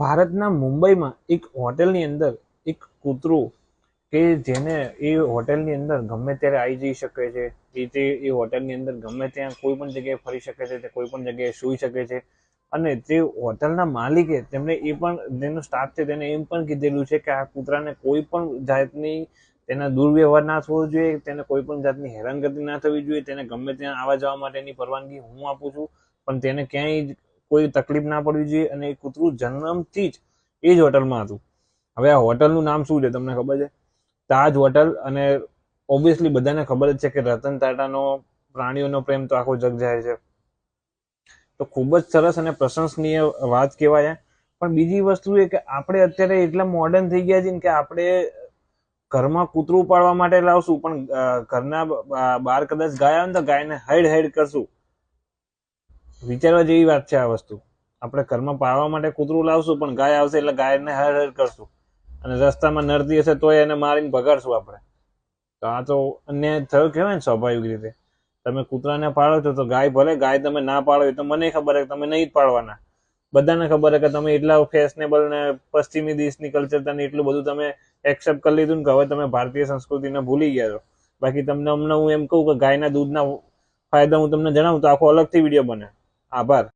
ભારતના મુંબઈમાં એક હોટેલની અંદર એક કૂતરું કે જેને એ હોટેલની અંદર ગમે ત્યારે આવી જઈ શકે છે, એ તે એ હોટેલની અંદર ગમે ત્યાં કોઈ પણ જગ્યાએ ફરી શકે છે, તે કોઈ પણ જગ્યાએ સૂઈ શકે છે. અને તે હોટલના માલિકે તેમણે એ પણ જેનો સ્ટાફ છે તેને એમ પણ કીધેલું છે કે આ કૂતરાને કોઈ પણ જાતની તેના દુર્વ્યવહાર ના થવો જોઈએ, તેને કોઈ પણ જાતની હેરાનગતિ ના થવી જોઈએ, તેને ગમે ત્યાં આવવા જવા માટેની પરવાનગી હું આપું છું, પણ તેને ક્યાંય કોઈ તકલીફ ના પડવી જોઈએ અને એ કૂતરું જન્મથી જ એ જ હોટલમાં હતું. હવે આ હોટલનું નામ શું છે તમને ખબર છે? તાજ હોટલ અને ઓબ્વિયસલી બધાને ખબર જ છે કે રતન ટાટાનો પ્રાણીઓનો પ્રેમ તો આખો જગ જાય છે. તો ખૂબ જ સરસ અને પ્રશંસનીય વાત કહેવાય પણ બીજી વસ્તુ એ કે આપણે અત્યારે એટલા મોડર્ન થઈ ગયા છે કે આપણે ઘરમાં કૂતરું પાડવા માટે લાવશું, પણ ઘરના બહાર કદાચ ગાય આવે ને તો ગાયને હાઈડ હાઈડ કરશું. વિચારવા જેવી વાત છે આ વસ્તુ. આપણે ઘરમાં પાળવા માટે કૂતરું લાવશું, પણ ગાય આવશે એટલે ગાયને હર હર કરશું. અને રસ્તામાં નરતી હશે તોય એને મારીને ભગાડશું આપણે. તો આ તો અન્યાય થયો કહેવાય ને સ્વાભાવિક રીતે. તમે કૂતરાને પાળો છો તો ગાય ભલે, ગાય તમે ના પાળો એ તો મને ખબર છે તમે નહીં જ પાળવાના બધાને ખબર છે કે તમે એટલા ફેશનેબલ ને પશ્ચિમી દેશની કલ્ચર તને એટલું બધું તમે એક્સેપ્ટ કરી લીધું ને કે હવે તમે ભારતીય સંસ્કૃતિને ભૂલી ગયા છો. બાકી તમને હમણાં હું એમ કહું કે ગાયના દૂધના ફાયદા હું તમને જણાવું તો આખો અલગથી વીડિયો બને. આભાર.